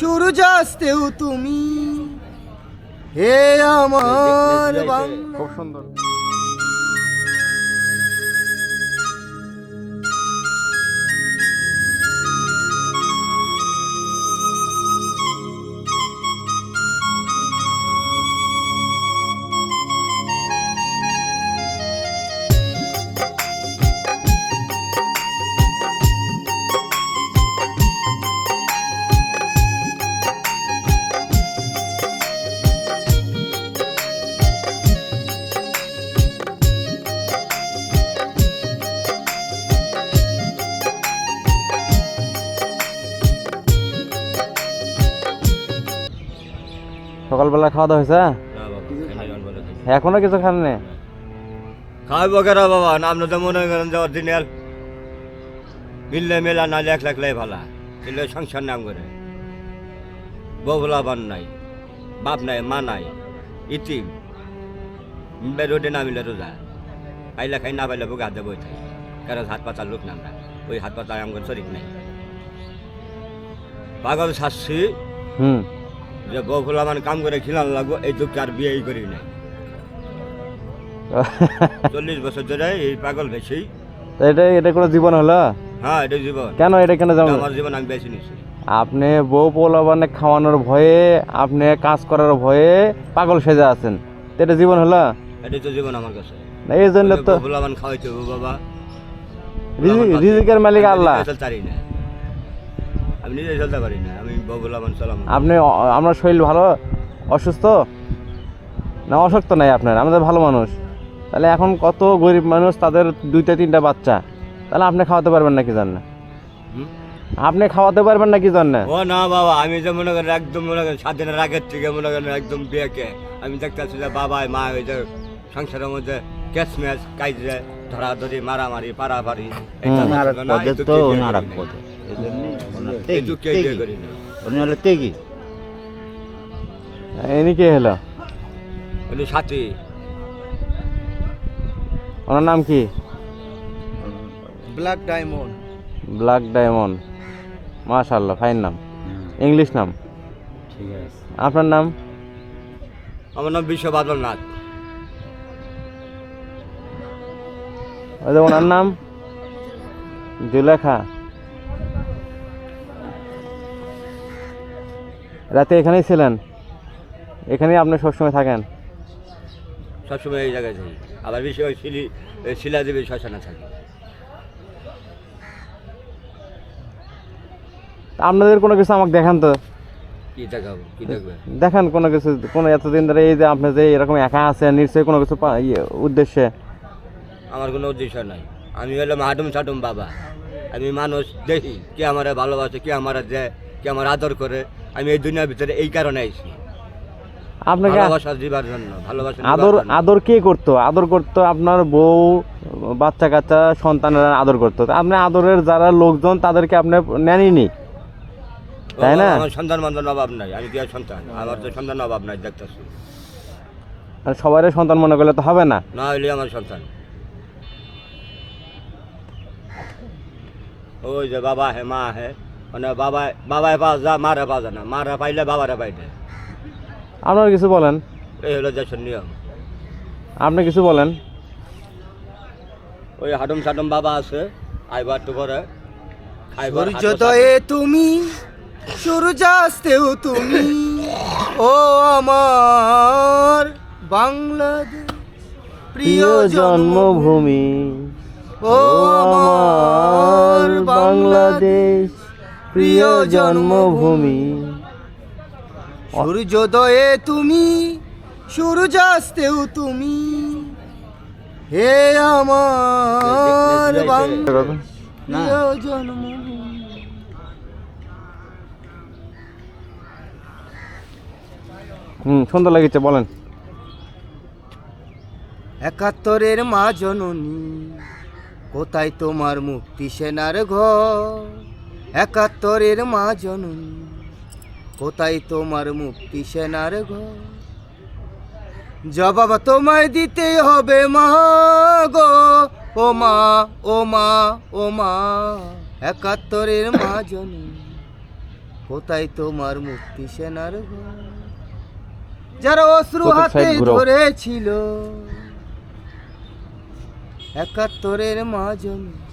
সূর্যাস্তেও তুমি। হে আমার বাংলা খুব সুন্দর। সকালবেলা খাওয়া দাওয়া হয়েছে এখনও কিছু খাননি? খাইব কেরা বাবা? নাম তো মনে করেন যাওয়ার দিনে আর মিললে মেলা না লেখ লেখলে ভালা। কিন্তু সংসার নাম করে। বউলা বান নাই বাপ নাই মা নাই ইতিম। রোডে না মিলে রোজা। খাইলে খাই না পাইলে বুকে হাতে বই থাকে। কারণ হাত পাতার লোক নাম না ওই হাত পাতা আমার শরীর নাই। পাগল শাস্তি হুম। যে বউ ফুলা মানে কাম করে খিলান লাগবো এই দুঃখ আর বিয়ে করি নাই। চল্লিশ বছর ধরে এই পাগল বেশি। এটা এটা কোনো জীবন হলো? হ্যাঁ এটা জীবন। কেন এটা কেন আমার জীবন আমি বেছে নিছি। আপনি বউ পোলাবানে খাওয়ানোর ভয়ে আপনি কাজ করার ভয়ে পাগল সেজে আছেন। এটা জীবন হলো? এটাই তো জীবন আমার কাছে। না এই জন্য তো ফুলাবান খাওয়াইতে বাবা। রিজি- রিজিকের মালিক আল্লাহ। আমি নিজে চলতে পারি না আমি আপনি আপনার শরীর ভালো? অসুস্থ? না অসুস্থ নাই আপনার আমাদের ভালো মানুষ। তাহলে এখন কত গরিব মানুষ তাদের দুইটা তিনটা বাচ্চা। তাহলে আপনি খাওয়াতে পারবেন না কি জান? না আপনি খাওয়াতে পারবেন না কি জান? না ও না বাবা আমি যে মনে করেন একদম মনে করেন সাত দিনের আগের থেকে মনে করেন একদম বিয়েকে। আমি দেখতেছি যে বাবা মা ওই যে সংসারের মধ্যে ক্যাশ ম্যাচ কাইজে ধরাধরি মারামারি পারাপারি এটা তো হলো তেগি ইনি কে হলো? সাথী। ওনার নাম কি? Black diamond. Black diamond. মাশাল্লাহ ফাইন নাম। ইংলিশ নাম? ঠিক আছে। আপনার নাম? আমার নাম বিশ্ব বাদলনাথ ওই ওনার নাম? জুলেখা। রাতে এখানেই ছিলেন? এখানেই আপনি সবসময় থাকেন? সবসময় এই জায়গায় থাকি। আবার বেশি ওই শিলি শিলাদেবী শ্মশানে থাকি। আপনাদের কোনো কিছু আমাকে দেখান তো। কি দেখাবো? কি দেখবে দেখান কোনো কিছু কোনো এতদিন ধরে এই যে আপনি যে এরকম একা আছেন নিশ্চয়ই কোনো কিছু পা- ইয়ে, উদ্দেশ্যে? আমার কোনো উদ্দেশ্য নাই। আমি হলাম হাটুম সাটুম বাবা। আমি মানুষ দেখি কে আমার ভালোবাসে কে আমার দেয় কে আমার আদর করে। আমি এই দুনিয়ার ভিতরে এই কারণে আইছি। আপনাকে ভালোবাসা দিবার জন্য ভালোবাসা আদর আদর কে করতো? আদর করতো আপনার বউ বাচ্চা কাচ্চা সন্তানেরা আদর করতো। আপনি আদরের যারা লোকজন তাদেরকে আপনি নেনইনি? তাই না? আমার সন্তান বান্ধব অভাব নাই আমি কি সন্তান? আমার তো সন্তান অভাব নাই দেখতেছি। আর সবাই সন্তান মনে করলে তো হবে না। না হইলে আমার সন্তান। ওই যে বাবা হে মা হে মানে বাবা বাবায় পাওয়া যা মারে পাওয়া যায় না। মারা পাইলে বাবারে পাইলে আপনার কিছু বলেন? এই হলো দেশের নিয়ম। আপনি কিছু বলেন? ওই হাডুম সাডুম বাবা আছে আইবার তো করে সূর্যোদয়ে তুমি সূর্যাস্তেও তুমি। ও আমার বাংলাদেশ প্রিয় জন্মভূমি। ও আমার বাংলাদেশ। প্রিয় জন্মভূমি। সূর্যোদয়ে তুমি সূর্যাস্তেও তুমি। হে আমার বাংলাদেশ প্রিয় জন্মভূমি। হুম সুন্দর লাগিছে বলেন। একাত্তরের মা জননী কোথায় তোমার মুক্তি সেনার ঘর? একাত্তরের মা জননী কোথায় তোমার মুক্তি সেনার ঘর? জবাব তোমায় দিতে হবে মা গো ও মা ও মা ও মা। একাত্তরের মা জননী কোথায় তোমার মুক্তি সেনার ঘর? যারা অশ্রু হাতে ধরেছিল একাত্তরের মা জমি